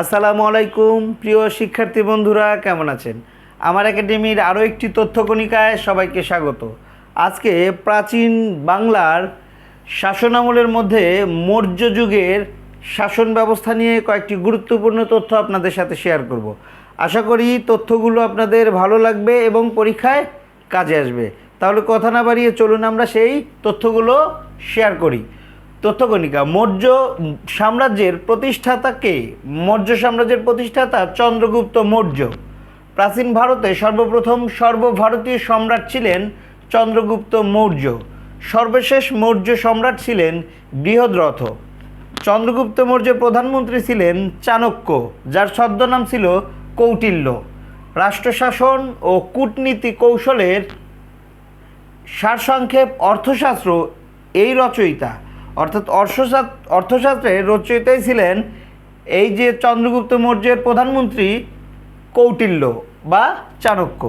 আসসালামু আলাইকুম, প্রিয় শিক্ষার্থী বন্ধুরা, কেমন আছেন? আমার একাডেমির আরও একটি তথ্যকণিকায় সবাইকে স্বাগত। আজকে প্রাচীন বাংলার শাসনামলের মধ্যে মৌর্য যুগের শাসন ব্যবস্থা নিয়ে কয়েকটি গুরুত্বপূর্ণ তথ্য আপনাদের সাথে শেয়ার করব। আশা করি তথ্যগুলো আপনাদের ভালো লাগবে এবং পরীক্ষায় কাজে আসবে। তাহলে কথা না বাড়িয়ে চলুন আমরা সেই তথ্যগুলো শেয়ার করি। তথ্যকণিকা, মৌর্য সাম্রাজ্যের প্রতিষ্ঠাতা কে? মৌর্য সাম্রাজ্যের প্রতিষ্ঠাতা চন্দ্রগুপ্ত মৌর্য। প্রাচীন ভারতে সর্বপ্রথম সর্বভারতীয় সম্রাট ছিলেন চন্দ্রগুপ্ত মৌর্য। সর্বশেষ মৌর্য সম্রাট ছিলেন বৃহদ্রথ। চন্দ্রগুপ্ত মৌর্যের প্রধানমন্ত্রী ছিলেন চাণক্য, যার ছদ্মনাম ছিল কৌটিল্য। রাষ্ট্রশাসন ও কূটনীতি কৌশলের সারসংক্ষেপ, অর্থশাস্ত্র, এই রচয়িতা। অর্থাৎ অর্থশাস্ত্র রচয়িতাই ছিলেন এই যে চন্দ্রগুপ্ত মৌর্যের প্রধানমন্ত্রী কৌটিল্য বা চাণক্য।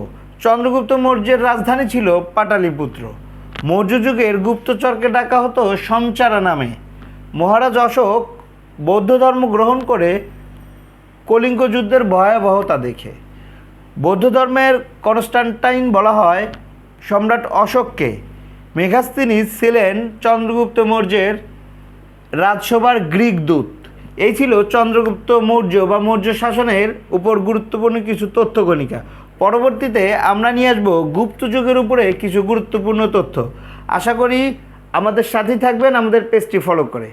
চন্দ্রগুপ্ত মৌর্যের রাজধানী ছিল পাটালিপুত্র। মৌর্য যুগের গুপ্তচরকে ডাকা হতো সঞ্চারা নামে। মহারাজ অশোক বৌদ্ধ ধর্ম গ্রহণ করে কলিঙ্গ যুদ্ধের ভয়াবহতা দেখে। বৌদ্ধ ধর্মের কনস্টান্টাইন বলা হয় সম্রাট অশোককে। মেঘাস্তিনিস ছিলেন চন্দ্রগুপ্ত মৌর্যের রাজসভার গ্রিক দূত। এই ছিল চন্দ্রগুপ্ত মৌর্য বা মৌর্য শাসনের উপর গুরুত্বপূর্ণ কিছু তথ্যগণিকা পরবর্তীতে আমরা নিয়ে আসব গুপ্ত যুগের উপরে কিছু গুরুত্বপূর্ণ তথ্য। আশা করি আমাদের সাথেই থাকবেন, আমাদের পেজটি ফলো করে।